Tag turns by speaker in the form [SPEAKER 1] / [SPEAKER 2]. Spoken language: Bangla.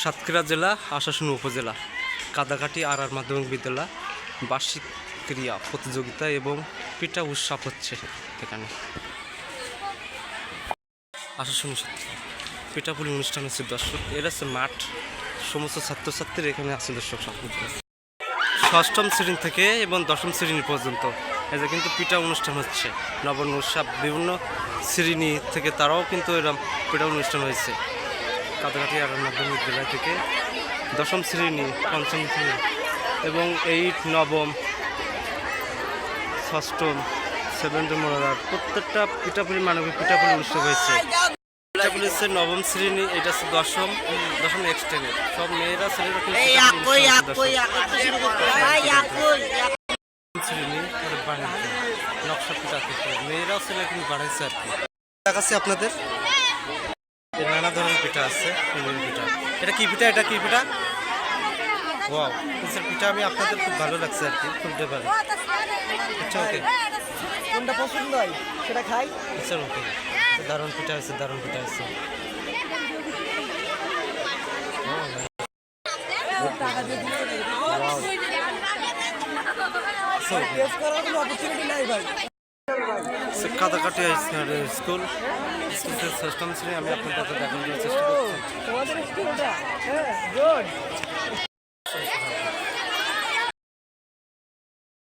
[SPEAKER 1] সাতক্ষীরা জেলা, আশাশুনি উপজেলা কাদাকাটি আর আর মাধ্যমিক বিদ্যালয়, বার্ষিক ক্রিয়া প্রতিযোগিতা এবং পিঠা উৎসব হচ্ছে এখানে। আশাশুনি পিঠাপুলি অনুষ্ঠান হচ্ছে দর্শক, এর আছে মাঠ, সমস্ত ছাত্রছাত্রীরা এখানে আছে দর্শক। ষষ্ঠম শ্রেণি থেকে এবং দশম শ্রেণি পর্যন্ত যে কিন্তু পিঠা অনুষ্ঠান হচ্ছে। নবন উৎসব বিভিন্ন শ্রেণি থেকে তারাও কিন্তু এরকম পিঠা অনুষ্ঠান হয়েছে। কাটাকাটি আর মাধ্যমিক বিদ্যালয় থেকে দশম শ্রেণি পঞ্চম শ্রেণি এবং এইট নবম ষষ্ঠম সেভেন্থ মোড়ার প্রত্যেকটা পিঠাপুলি মানবিক পিঠাপুলি উৎসব হয়েছে। পিঠাপুলি হচ্ছে নবম শ্রেণি এটা হচ্ছে দশম দশম এক্সটেনে সব মেয়েরা ছেলেরা শ্রেণি ওরা বানাইছে নকশা পিঠা মেয়েরাও ছেলে কিন্তু বানাইছে আর কি। দেখাচ্ছি আপনাদের? নানা ধরনের পিঠা আছে পিঠের পিঠা। এটা কি পিঠা? এটা কি পিঠা? ওয়াও কিসের পিঠা আমি আপনাদের খুব ভালো লাগছে আর কি খুলতে পারি আচ্ছা ওকে
[SPEAKER 2] কোনটা পছন্দ হয়? সেটা খাই।
[SPEAKER 1] আচ্ছা ওকে দারুণ পিঠা আছে দারুণ পিঠা আছে
[SPEAKER 2] করার কোনো অপরচুনিটি নাই ভাই।
[SPEAKER 1] কাদাকাটি স্কুল। স্কুলের ষষ্ঠম শ্রেণি আমি আপনাদের দেখানোর চেষ্টা করছি।